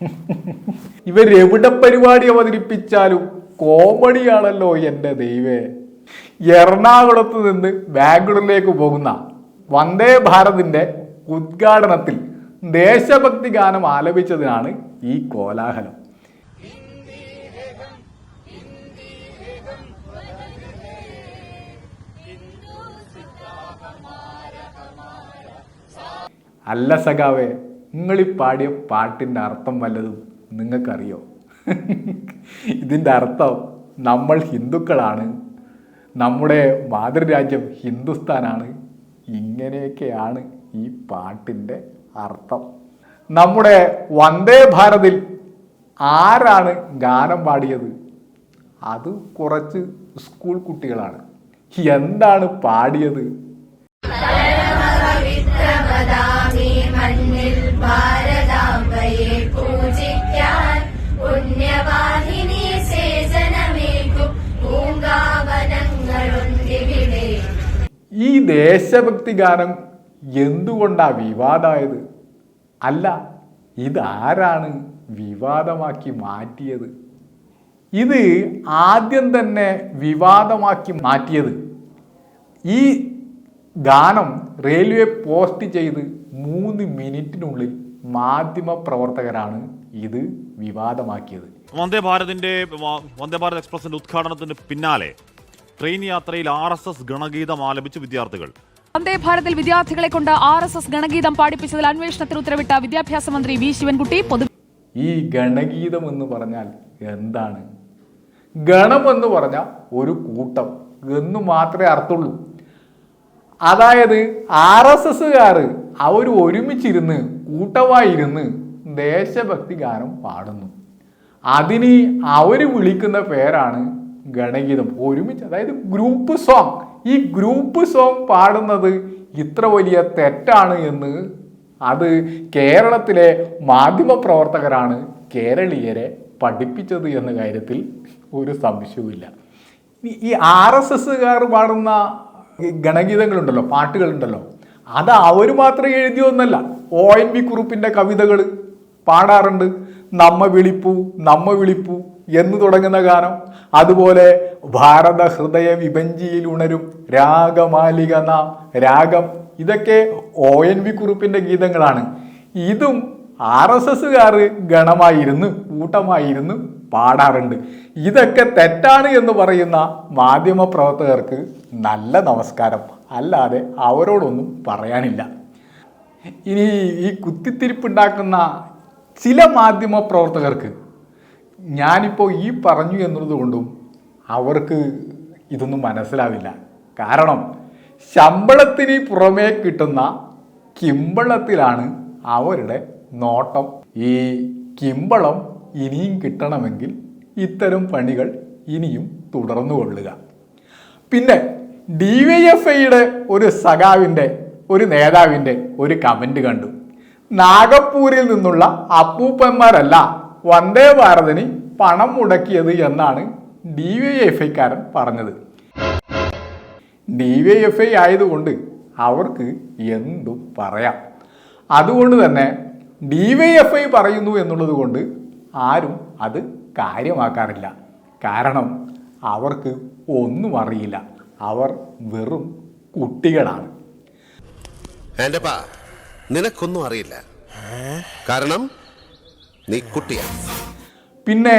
ഇവരെവിടെ പരിപാടി അവതരിപ്പിച്ചാലും കോമഡിയാണല്ലോ എന്റെ ദൈവേ. എറണാകുളത്ത് നിന്ന് ബാംഗ്ലൂരിലേക്ക് പോകുന്ന വന്ദേ ഭാരതിന്റെ ഉദ്ഘാടനത്തിൽ ദേശഭക്തി ഗാനം ആലപിച്ചതിനാണ് ഈ കോലാഹലം. അല്ല സഖാവേ നിങ്ങൾ ഈ പാടിയ പാട്ടിന്റെ അർത്ഥം വല്ലതും നിങ്ങൾക്കറിയോ? ഇതിന്റെ അർത്ഥം നമ്മൾ ഹിന്ദുക്കളാണ്. നമ്മുടെ മാതൃരാജ്യം ഹിന്ദുസ്ഥാനാണ്. ഇങ്ങനെയൊക്കെയാണ് ഈ പാട്ടിന്റെ അർത്ഥം. നമ്മുടെ വന്ദേ ഭാരതിൽ ആരാണ് ഗാനം പാടിയത്? അത് കുറച്ച് സ്കൂൾ കുട്ടികളാണ്. എന്താണ് പാടിയത്? ദേശഭക്തി ഗാനം എന്തുകൊണ്ടാ വിവാദമായത്? അല്ല ഇതാരാണ് വിവാദമാക്കി മാറ്റിയത്? ഇത് ആദ്യം തന്നെ വിവാദമാക്കി മാറ്റിയത്. ഈ ഗാനം റെയിൽവേ പോസ്റ്റ് ചെയ്ത് മൂന്ന് മിനിറ്റിനുള്ളിൽ മാധ്യമ പ്രവർത്തകരാണ് ഇത് വിവാദമാക്കിയത്. വന്ദേ ഭാരതിന്റെ വന്ദേ ഭാരത് എക്സ്പ്രസിന്റെ ഉദ്ഘാടനത്തിന് പിന്നാലെ ട്രെയിൻ യാത്രയിൽ ആർ എസ് എസ് ഗണഗീതം ആലപിച്ചു വിദ്യാർത്ഥികൾ. വന്ദേ ഭാരതിൽ വിദ്യാർത്ഥികളെ കൊണ്ട് ആർ എസ് എസ് ഗണഗീതം പാടിപ്പിച്ചതിൽ അന്വേഷണത്തിന് ഉത്തരവിട്ട വിദ്യാഭ്യാസ മന്ത്രി വി ശിവൻകുട്ടി പൊതു ഈ ഗണഗീതം എന്ന് പറഞ്ഞാൽ എന്താണ്? ഗണം എന്ന് പറഞ്ഞാൽ ഒരു കൂട്ടം. എന്ന് മാത്രമേ അർത്ഥമുള്ളൂ. അതായത് ആർ എസ് എസ്സുകാർ അവർ ഒരുമിച്ചിരുന്ന് കൂട്ടമായിരുന്ന് ദേശഭക്തി ഗാനം പാടുന്നു. അതിന് അവർ വിളിക്കുന്ന പേരാണ് ഗണഗീതം ഒരുമിച്ച് അതായത് ഗ്രൂപ്പ് സോങ്. ഈ ഗ്രൂപ്പ് സോങ് പാടുന്നത് ഇത്ര വലിയ തെറ്റാണ് എന്ന് അത് കേരളത്തിലെ മാധ്യമ പ്രവർത്തകരാണ് കേരളീയരെ പഠിപ്പിച്ചത് എന്ന കാര്യത്തിൽ ഒരു സംശയവുമില്ല. ഈ- ആർ എസ് എസ്സുകാർ പാടുന്ന ഗണഗീതങ്ങളുണ്ടല്ലോ പാട്ടുകളുണ്ടല്ലോ അത് അവർ മാത്രം എഴുതിയൊന്നല്ല ഒ എൻ വി കുറുപ്പിന്റെ കവിതകൾ പാടാറുണ്ട്. നമ്മ വിളിപ്പു നമ്മ വിളിപ്പു എന്ന് തുടങ്ങുന്ന ഗാനം. അതുപോലെ ഭാരത ഹൃദയ വിഭഞ്ചിയിൽ ഉണരും രാഗമാലിക നാം രാഗം. ഇതൊക്കെ ഒ എൻ വി കുറിപ്പിന്റെ ഗീതങ്ങളാണ്. ഇതും ആർ എസ് എസ്സുകാർ ഗണമായിരുന്നു കൂട്ടമായിരുന്നു പാടാറുണ്ട്. ഇതൊക്കെ തെറ്റാണ് എന്ന് പറയുന്ന മാധ്യമപ്രവർത്തകർക്ക് നല്ല നമസ്കാരം. അല്ലാതെ അവരോടൊന്നും പറയാനില്ല. ഇനി ഈ കുത്തിത്തിരിപ്പുണ്ടാക്കുന്ന ചില മാധ്യമ പ്രവർത്തകർക്ക് ഞാനിപ്പോൾ ഈ പറഞ്ഞു എന്നുള്ളത് കൊണ്ടും അവർക്ക് ഇതൊന്നും മനസ്സിലാവില്ല. കാരണം ശമ്പളത്തിന് പുറമേ കിട്ടുന്ന കിമ്പളത്തിലാണ് അവരുടെ നോട്ടം. ഈ കിമ്പളം ഇനിയും കിട്ടണമെങ്കിൽ ഇത്തരം പണികൾ ഇനിയും തുടർന്നു കൊള്ളുക. പിന്നെ ഡി വൈ എഫ് ഐയുടെ ഒരു സഖാവിന്റെ ഒരു നേതാവിന്റെ ഒരു കമന്റ് കണ്ടു. നാഗപ്പൂരിൽ നിന്നുള്ള അപ്പൂപ്പന്മാരല്ല വന്ദേ ഭാരതിന് പണം മുടക്കിയത് എന്നാണ് ഡി വൈ എഫ് ഐക്കാരൻ പറഞ്ഞത്. ഡി വൈ എഫ് ഐ ആയതുകൊണ്ട് അവർക്ക് എന്തും പറയാം. അതുകൊണ്ട് തന്നെ ഡി വൈ എഫ് ഐ പറയുന്നു എന്നുള്ളത് കൊണ്ട് ആരും അത് കാര്യമാക്കാറില്ല. കാരണം അവർക്ക് ഒന്നും അറിയില്ല. അവർ വെറും കുട്ടികളാണ്. നിനക്കൊന്നും അറിയില്ല. കാരണം നീ കുട്ടിയാ. പിന്നെ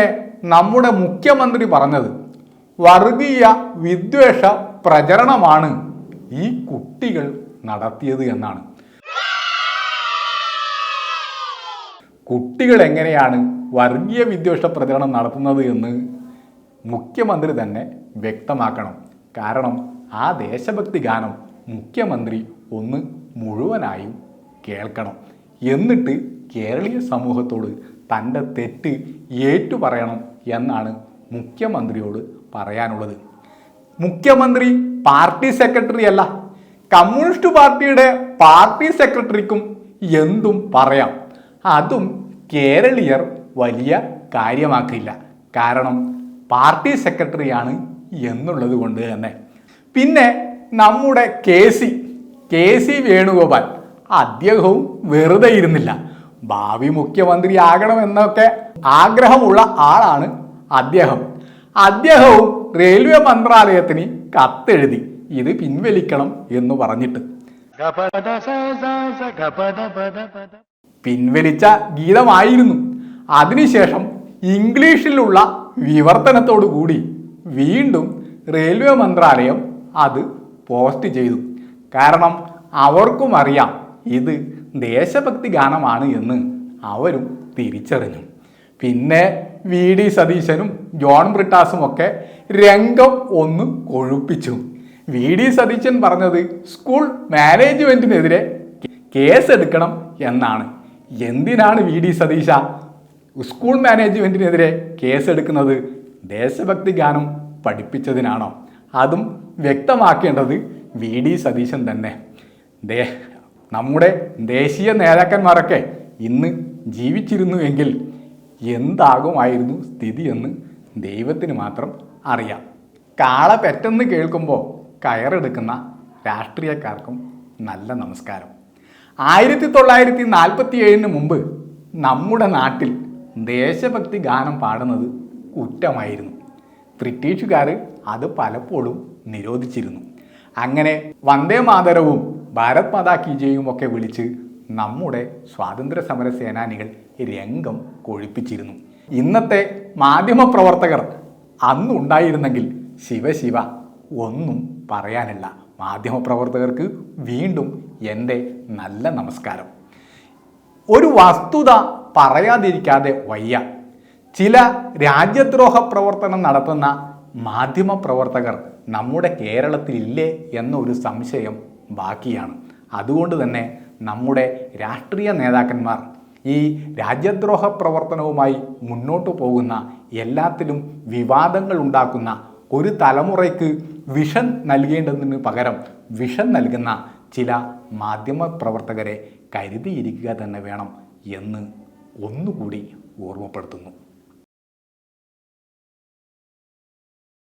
നമ്മുടെ മുഖ്യമന്ത്രി പറഞ്ഞത് വർഗീയ വിദ്വേഷ പ്രചരണമാണ് ഈ കുട്ടികൾ നടത്തിയത് എന്നാണ്. കുട്ടികൾ എങ്ങനെയാണ് വർഗീയ വിദ്വേഷ പ്രചരണം നടത്തുന്നത് എന്ന് മുഖ്യമന്ത്രി തന്നെ വ്യക്തമാക്കണം. കാരണം ആ ദേശഭക്തി ഗാനം മുഖ്യമന്ത്രി ഒന്ന് മുഴുവനായും കേൾക്കണം. എന്നിട്ട് കേരളീയ സമൂഹത്തോട് തന്റെ തെറ്റ് ഏറ്റു പറയണം എന്നാണ് മുഖ്യമന്ത്രിയോട് പറയാനുള്ളത്. മുഖ്യമന്ത്രി പാർട്ടി സെക്രട്ടറി അല്ല. കമ്മ്യൂണിസ്റ്റ് പാർട്ടിയുടെ പാർട്ടി സെക്രട്ടറിക്കും എന്തും പറയാം. അതും കേരളീയർ വലിയ കാര്യമാക്കില്ല കാരണം പാർട്ടി സെക്രട്ടറിയാണ് എന്നുള്ളത് കൊണ്ട് തന്നെ. പിന്നെ നമ്മുടെ K C K C Venugopal. അദ്ദേഹവും വെറുതെ ഇരുന്നില്ല. ഭാവി മുഖ്യമന്ത്രിയാകണമെന്നൊക്കെ ആഗ്രഹമുള്ള ആളാണ് അദ്ദേഹം. അദ്ദേഹവും റെയിൽവേ മന്ത്രാലയത്തിന് കത്തെഴുതി ഇത് പിൻവലിക്കണം എന്ന് പറഞ്ഞിട്ട്. പിൻവലിച്ച ഗീതമായിരുന്നു. അതിനുശേഷം ഇംഗ്ലീഷിലുള്ള വിവർത്തനത്തോടു കൂടി വീണ്ടും റെയിൽവേ മന്ത്രാലയം അത് പോസ്റ്റ് ചെയ്തു. കാരണം അവർക്കും അറിയാം ഇത് ദേശഭക്തി ഗാനമാണ് എന്ന് അവരും തിരിച്ചറിഞ്ഞു. പിന്നെ വി ഡി സതീശനും ജോൺ ബ്രിട്ടാസും ഒക്കെ രംഗം ഒന്ന് കൊഴുപ്പിച്ചു. വി ഡി സതീശൻ പറഞ്ഞത് സ്കൂൾ മാനേജ്മെന്റിനെതിരെ കേസെടുക്കണം എന്നാണ്. എന്തിനാണ് വി ഡി സതീശ സ്കൂൾ മാനേജ്മെന്റിനെതിരെ കേസെടുക്കുന്നത്? ദേശഭക്തി ഗാനം പഠിപ്പിച്ചതിനാണോ? അതും വ്യക്തമാക്കേണ്ടത് വി ഡി സതീശൻ തന്നെ. ദേ നമ്മുടെ ദേശീയ നേതാക്കന്മാരൊക്കെ ഇന്ന് ജീവിച്ചിരുന്നു എങ്കിൽ എന്താകുമായിരുന്നു സ്ഥിതി എന്ന് ദൈവത്തിന് മാത്രം അറിയാം. കാള പെറ്റെന്ന് കേൾക്കുമ്പോൾ കയറെടുക്കുന്ന രാഷ്ട്രീയക്കാർക്കും നല്ല നമസ്കാരം. ആയിരത്തി തൊള്ളായിരത്തി നാൽപ്പത്തി ഏഴിന് മുമ്പ് നമ്മുടെ നാട്ടിൽ ദേശഭക്തി ഗാനം പാടുന്നത് കുറ്റമായിരുന്നു ബ്രിട്ടീഷുകാർ അത് പലപ്പോഴും നിരോധിച്ചിരുന്നു. അങ്ങനെ വന്ദേ മാതരവും ഭാരത് മാതാ കി ജയും ഒക്കെ വിളിച്ച് നമ്മുടെ സ്വാതന്ത്ര്യ സമര സേനാനികൾ രംഗം കൊഴിപ്പിച്ചിരുന്നു. ഇന്നത്തെ മാധ്യമപ്രവർത്തകർ അന്നുണ്ടായിരുന്നെങ്കിൽ ശിവശിവ ഒന്നും പറയാനില്ല. മാധ്യമപ്രവർത്തകർക്ക് വീണ്ടും എന്റെ നല്ല നമസ്കാരം. ഒരു വസ്തുത പറയാതിരിക്കാതെ വയ്യ. ചില രാജ്യദ്രോഹ പ്രവർത്തനം നടത്തുന്ന മാധ്യമ പ്രവർത്തകർ നമ്മുടെ കേരളത്തിലില്ലേ എന്നൊരു സംശയം ബാക്കിയാണ്. അതുകൊണ്ട് തന്നെ നമ്മുടെ രാഷ്ട്രീയ നേതാക്കന്മാർ ഈ രാജ്യദ്രോഹ പ്രവർത്തനവുമായി മുന്നോട്ട് പോകുന്ന എല്ലാത്തിലും വിവാദങ്ങൾ ഉണ്ടാക്കുന്ന ഒരു തലമുറയ്ക്ക് വിഷൻ നൽകേണ്ടതിന് പകരം വിഷൻ നൽകുന്ന ചില മാധ്യമ പ്രവർത്തകരെ കരുതിയിരിക്കുക തന്നെ വേണം എന്ന് ഒന്നുകൂടി ഓർമ്മപ്പെടുത്തുന്നു.